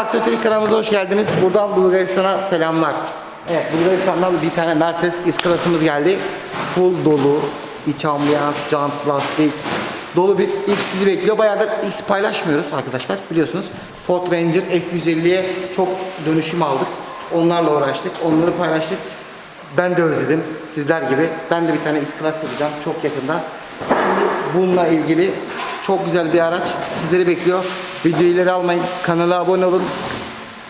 Aksiyotrik kanalımıza hoş geldiniz. Buradan Bulgaristan'a selamlar. Evet, Bulgaristan'dan bir tane Mercedes S-Klas'ımız geldi. Full dolu, iç ambiyans, jant, lastik, dolu bir X sizi bekliyor. Bayağıdır X paylaşmıyoruz arkadaşlar biliyorsunuz. Ford Ranger F150'ye çok dönüşüm aldık. Onlarla uğraştık, onları paylaştık. Ben de özledim sizler gibi. Ben de bir tane X-Class yapacağım çok yakında. Bununla ilgili çok güzel bir araç sizleri bekliyor. Videoyu almayın. Kanala abone olun.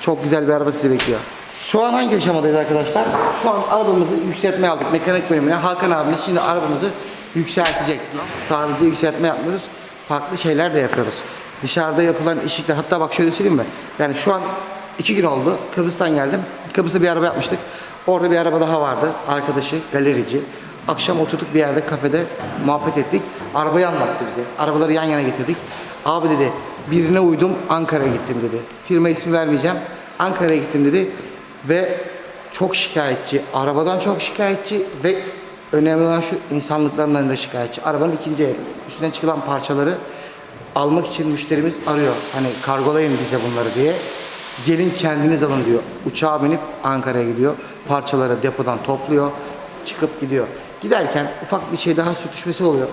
Çok güzel bir araba sizi bekliyor. Şu an hangi aşamadayız arkadaşlar? Şu an arabamızı yükseltmeye aldık mekanik bölümüne. Hakan abimiz şimdi arabamızı yükseltecek. Sadece yükseltme yapmıyoruz. Farklı şeyler de yapıyoruz. Dışarıda yapılan işlikler hatta bak şöyle söyleyeyim mi? Yani şu an iki gün oldu. Kıbrıs'tan geldim. Kıbrıs'a bir araba yapmıştık. Orada bir araba daha vardı. Arkadaşı, galerici. Akşam oturduk bir yerde kafede muhabbet ettik. Arabayı anlattı bize. Arabaları yan yana getirdik. Abi dedi birine uydum Ankara'ya gittim dedi. Firma ismi vermeyeceğim. Ankara'ya gittim dedi. Ve çok şikayetçi. Arabadan çok şikayetçi ve önemli olan şu insanlıklarından da şikayetçi. Arabanın ikinci el. Üstünden çıkılan parçaları almak için müşterimiz arıyor. Hani kargolayın bize bunları diye. Gelin kendiniz alın diyor. Uçağa binip Ankara'ya gidiyor. Parçaları depodan topluyor. Çıkıp gidiyor. Giderken ufak bir şey daha sürtüşmesi oluyor.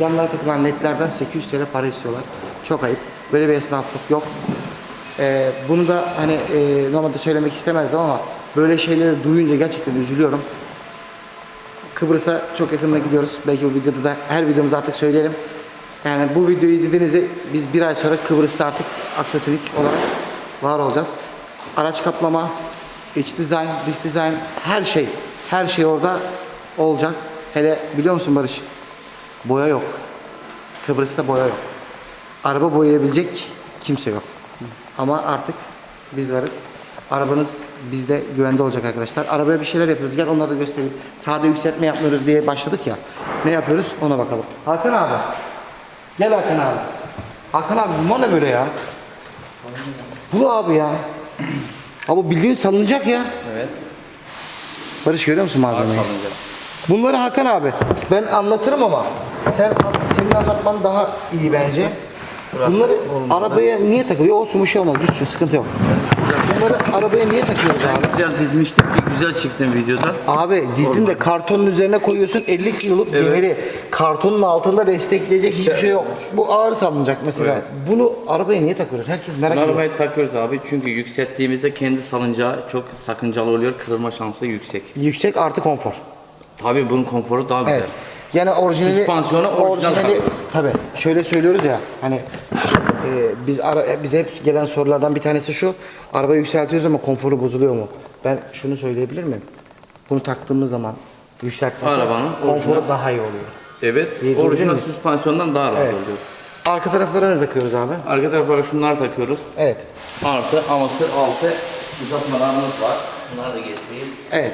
Yanlara takılan ledlerden 800 TL para istiyorlar. Çok ayıp. Böyle bir esnaflık yok. Ee, bunu da hani e, normalde söylemek istemezdim ama böyle şeyleri duyunca gerçekten üzülüyorum. Kıbrıs'a çok yakında gidiyoruz. Belki bu videoda da her videomuzda artık söyleyelim. Yani bu videoyu izlediğinizde biz bir ay sonra Kıbrıs'ta artık aksoterik olarak var olacağız. Araç kaplama, iç dizayn, dış dizayn, her şey, her şey orada olacak. Hele biliyor musun Barış? Boya yok. Kıbrıs'ta boya yok. Araba boyayabilecek kimse yok. Ama artık biz varız. Arabanız bizde güvende olacak arkadaşlar. Arabaya bir şeyler yapıyoruz. Gel onları da göstereyim. Sade yükseltme yapmıyoruz diye başladık ya. Ne yapıyoruz ona bakalım. Hakan abi. Gel Hakan abi. Hakan abi bu ne böyle ya? Bu abi ya. Abi bildiğin salınacak ya. Evet. Barış görüyor musun malzemeyi? Bunları Hakan abi ben anlatırım ama sen senin anlatman daha iyi bence. Burası Bunları olmadı. arabaya niye takılıyor? Olsun bir şey olmaz. Düşsün sıkıntı yok. Bunları arabaya niye takıyoruz abi? Güzel dizmiştik ki güzel çıksın videoda. Abi dizdin de kartonun üzerine koyuyorsun 50 kiloluk Evet. demiri. Kartonun altında destekleyecek hiçbir şey yok. Bu ağır salınacak mesela. Bunu arabaya niye takıyoruz? Herkes merak ediyor. Arabayı takıyoruz abi çünkü yükselttiğimizde kendi salıncağı çok sakıncalı oluyor. Kırılma şansı yüksek. Yüksek artı konfor. Tabii bunun konforu daha güzel. Evet. Yani orijinali Süspansiyonu orijinal tabii. tabii. Şöyle söylüyoruz ya hani e, biz ara, e, bize hep gelen sorulardan bir tanesi şu. Arabayı yükseltiyoruz ama konforu bozuluyor mu? Ben şunu söyleyebilir miyim? Bunu taktığımız zaman yükselttiğimiz Arabanın konforu orijinal- daha iyi oluyor. Evet. İyi, orijinal süspansiyondan daha rahat Evet. oluyor. Arka taraflara ne takıyoruz abi? Arka tarafa şunları takıyoruz. Evet. Artı amatör altı uzatmalarımız var. Bunları da getireyim. Evet.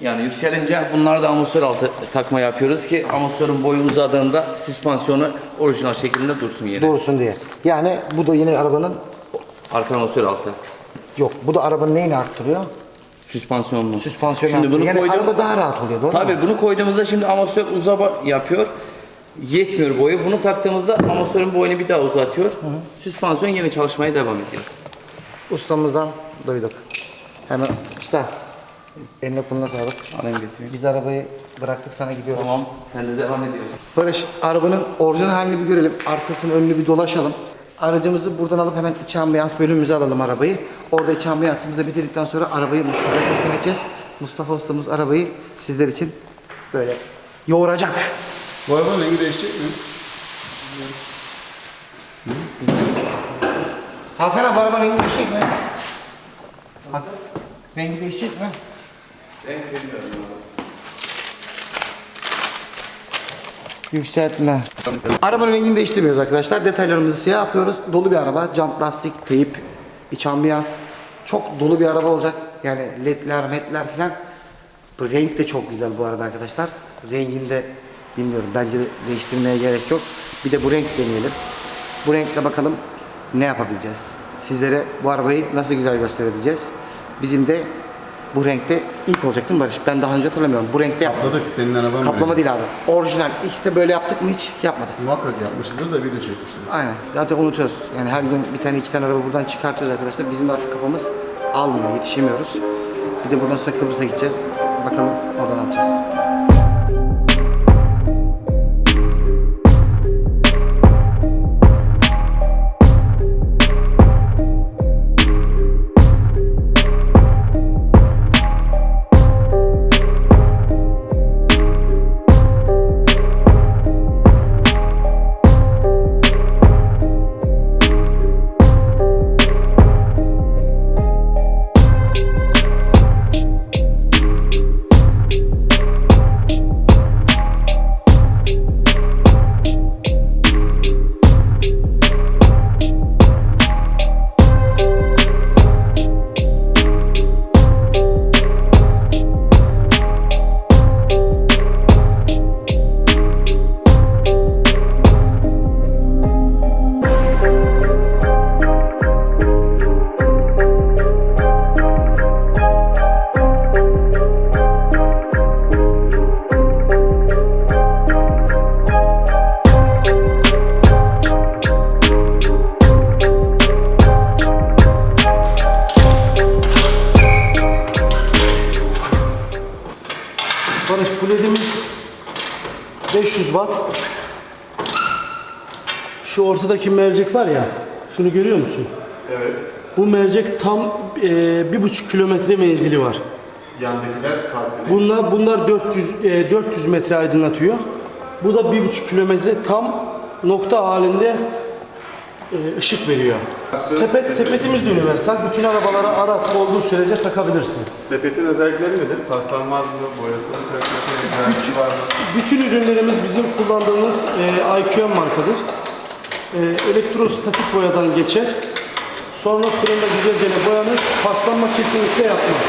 Yani yükselince bunları da amatör altı takma yapıyoruz ki amatörün boyu uzadığında süspansiyonu orijinal şekilde dursun yere. Doğrusun diye. Yani bu da yine arabanın Arka amatör altı. yok. Bu da arabanın neyini arttırıyor? Süspansiyonlu. Süspansiyonu Şimdi bunu. Yani koydum. araba daha rahat oluyor. Doğru mu? Tabii bunu koyduğumuzda şimdi amatör uzama yapıyor. Yetmiyor boyu. Bunu taktığımızda amatörün boyunu bir daha uzatıyor. Süspansiyon yine çalışmaya devam ediyor. Ustamızdan duyduk. Hemen usta eline koluna sağlık. Alayım getireyim. Biz arabayı bıraktık sana gidiyoruz. Tamam. Ben de devam ediyorum. Barış arabanın orijinal halini bir görelim. Arkasını önünü bir dolaşalım. Aracımızı buradan alıp hemen iç ambiyans bölümümüze alalım arabayı. Orada iç ambiyansımızı bitirdikten sonra arabayı Mustafa'ya teslim edeceğiz. Mustafa ustamız arabayı sizler için böyle yoğuracak. Bu arabanın rengi değişecek mi? Hakan abi arabanın rengi değişecek mi? Rengi değişecek mi? Yükseltme. Arabanın rengini değiştirmiyoruz arkadaşlar. Detaylarımızı siyah yapıyoruz. Dolu bir araba. Jant, lastik, teyip, iç ambiyans. Çok dolu bir araba olacak. Yani ledler, metler falan. Bu renk de çok güzel bu arada arkadaşlar. Renginde bilmiyorum. Bence de değiştirmeye gerek yok. Bir de bu renk deneyelim. Bu renkle bakalım ne yapabileceğiz. Sizlere bu arabayı nasıl güzel gösterebileceğiz. Bizim de Bu renkte ilk olacak değil mi Barış? Ben daha önce hatırlamıyorum. Bu renkte yapmadık. Atladık senin araban Kaplama değil abi. Orijinal. X'te böyle yaptık mı hiç? Yapmadık. Muhakkak yapmışızdır da video çekmiştir. Aynen. Zaten unutuyoruz. Yani her gün bir tane iki tane araba buradan çıkartıyoruz arkadaşlar. Bizim de artık kafamız almıyor. Yetişemiyoruz. Bir de buradan sonra Kıbrıs'a gideceğiz. Bakalım orada ne yapacağız. 500 watt. Şu ortadaki mercek var ya, şunu görüyor musun? Evet. Bu mercek tam e, bir buçuk kilometre menzili var. Yandakiler farkı ne? Bunlar bunlar 400 e, 400 metre aydınlatıyor. Bu da bir buçuk kilometre tam nokta halinde e, ışık veriyor. Sepet sepetimiz de universal. Bütün arabalara aratma olduğu sürece takabilirsin. Sepetin özellikleri nedir? Paslanmaz mı? Boyası mı? Kalitesi mi? Var mı? Bütün ürünlerimiz bizim kullandığımız e, IQM markadır. E, elektrostatik boyadan geçer. Sonra fırında güzelce boyanır. Paslanma kesinlikle yapmaz.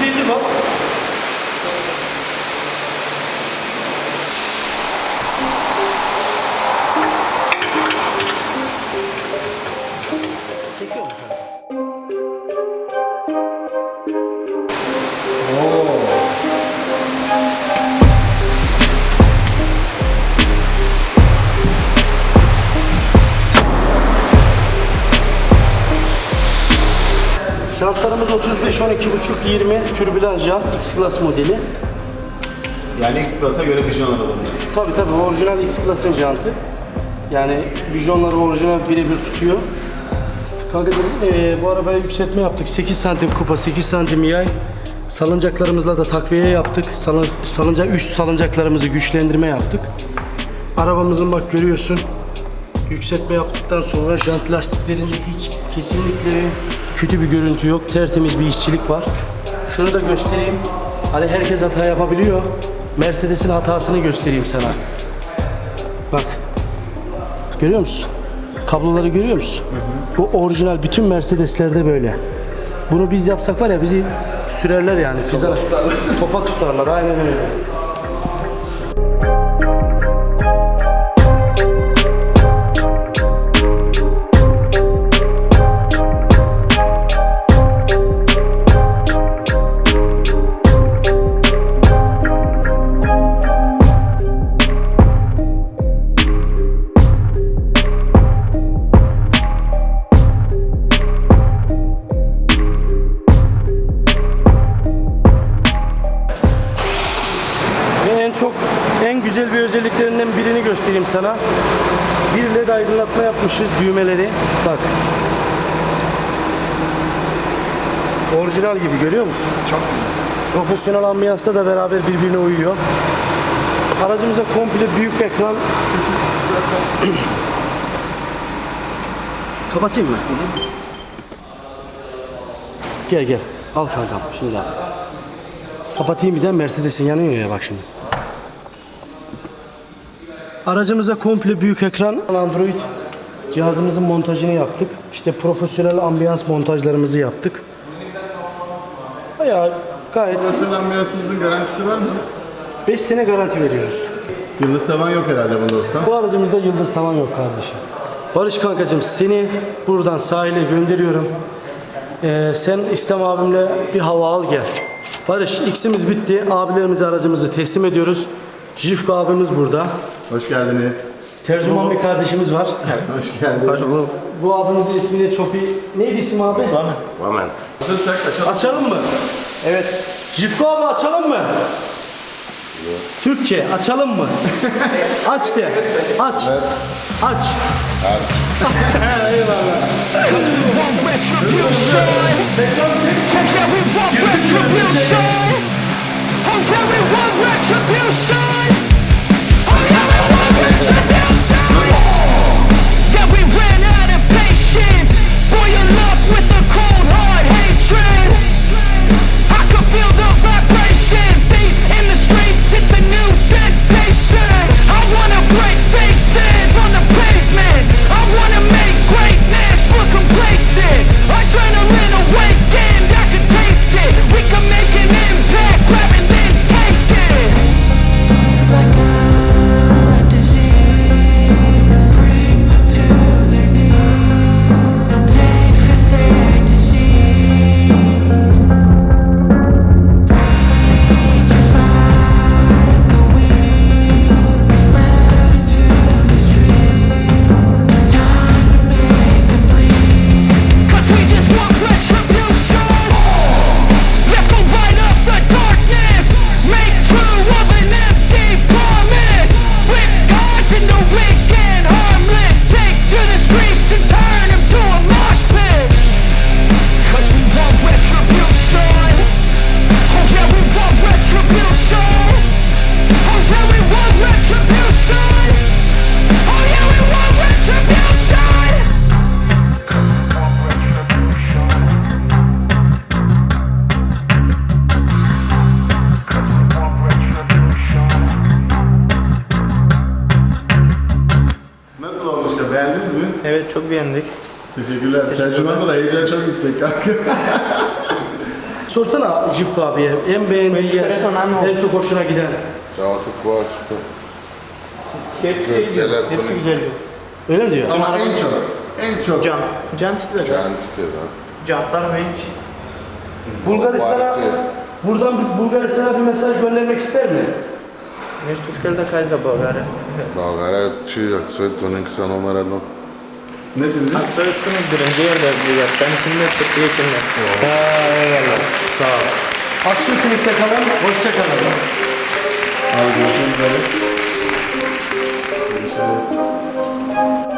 150 watt. 15 12,5 20 türbülans jant X Class modeli. Yani X Class'a göre bijon arabaları. Tabi tabi orijinal X Class'ın jantı. Yani bijonları orijinal birebir tutuyor. Kanka e, bu arabaya yükseltme yaptık. 8 santim kupa, 8 santim yay. Salıncaklarımızla da takviye yaptık. Salın, salınca, üst salıncaklarımızı güçlendirme yaptık. Arabamızın bak görüyorsun yükseltme yaptıktan sonra jant lastiklerinde hiç kesinlikle kötü bir görüntü yok. Tertemiz bir işçilik var. Şunu da göstereyim. Hani herkes hata yapabiliyor. Mercedes'in hatasını göstereyim sana. Bak. Görüyor musun? Kabloları görüyor musun? Bu orijinal bütün Mercedes'lerde böyle. Bunu biz yapsak var ya bizi sürerler yani. Fizan, topa tutarlar. Aynen öyle. Sana. Bir led aydınlatma yapmışız düğmeleri. Bak. Orijinal gibi görüyor musun? Çok güzel. Profesyonel ambiyansla da beraber birbirine uyuyor. Aracımıza komple büyük ekran Sesi Kapatayım mı? Gel gel. Al kankam şimdi al. Kapatayım bir de Mercedes'in yanıyor ya bak şimdi. Aracımıza komple büyük ekran Android cihazımızın montajını yaptık. İşte profesyonel ambiyans montajlarımızı yaptık. Bayağı gayet Profesyonel ambiyansınızın garantisi var mı? 5 sene garanti veriyoruz. Yıldız tavan yok herhalde bunda usta. Bu aracımızda yıldız tavan yok kardeşim. Barış kankacığım seni buradan sahile gönderiyorum. Ee, sen İslam abimle bir hava al gel. Barış X'imiz bitti. Abilerimize aracımızı teslim ediyoruz. Jifko abimiz burada. Hoş geldiniz. Tercüman bir kardeşimiz var. Hoş geldiniz. Bu abimizin ismini çok iyi... Neydi isim abi? Hazırsak açalım. Açalım mı? Evet. Jifko abi açalım mı? Türkçe açalım mı? Aç de. Aç. Aç. Yeah, you shine Evet çok beğendik. Teşekkürler. Tercümanda da heyecan çok yüksek kanka. Sorsana Jifko abiye en beğendiği yer, Enteresan ama. en çok hoşuna giden. Çağatık Boğaç'ta. Hepsi, Gökçeler hepsi bunun- güzel diyor. Öyle mi diyor? Ama en çok, en çok. Jant. Jant de Can istiyorlar. Jantlar hiç. Bulgaristan'a Vardı. buradan bir Bulgaristan'a bir mesaj göndermek ister mi? Нещо искаш да кажеш за България? България, че Аксуето не са номер едно. Ne dedi? Soyuttunuz birinci yerde bu yaştan. Şimdi tuttu geçinmez. Ha, eyvallah. Sağ ol. Aksu Tweet'te kalın. Hoşça kalın. Abi görüşmek üzere. Görüşürüz.